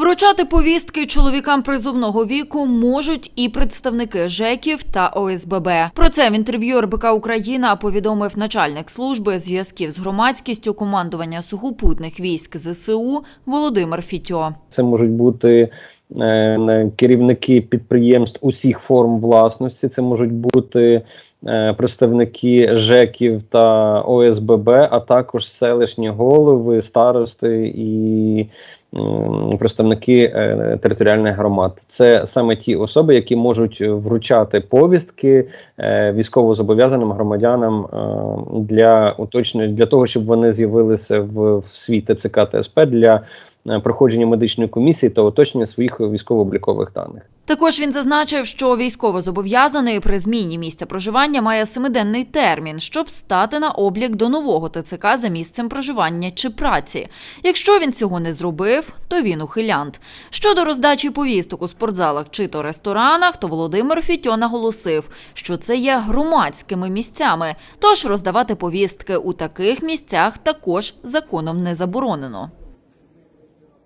Вручати повістки чоловікам призовного віку можуть і представники ЖЕКів та ОСББ. Про це в інтерв'ю РБК Україна повідомив начальник служби зв'язків з громадськістю командування сухопутних військ ЗСУ Володимир Фітьо. Це можуть бути е, керівники підприємств усіх форм власності, це можуть бути е, представники ЖЕКів та ОСББ, а також селищні голови, старости і представники е, територіальних громад. Це саме ті особи, які можуть вручати повістки е, військовозобов'язаним громадянам е, для уточнення для того, щоб вони з'явилися в, в ТЦК ТСП для е, проходження медичної комісії та уточнення своїх військово-облікових даних. Також він зазначив, що військовозобов'язаний при зміні місця проживання має семиденний термін, щоб стати на облік до нового ТЦК за місцем проживання чи праці. Якщо він цього не зробив, то він ухилянт. Щодо роздачі повісток у спортзалах чи то ресторанах, то Володимир Фітьо наголосив, що це є громадськими місцями. Тож роздавати повістки у таких місцях також законом не заборонено.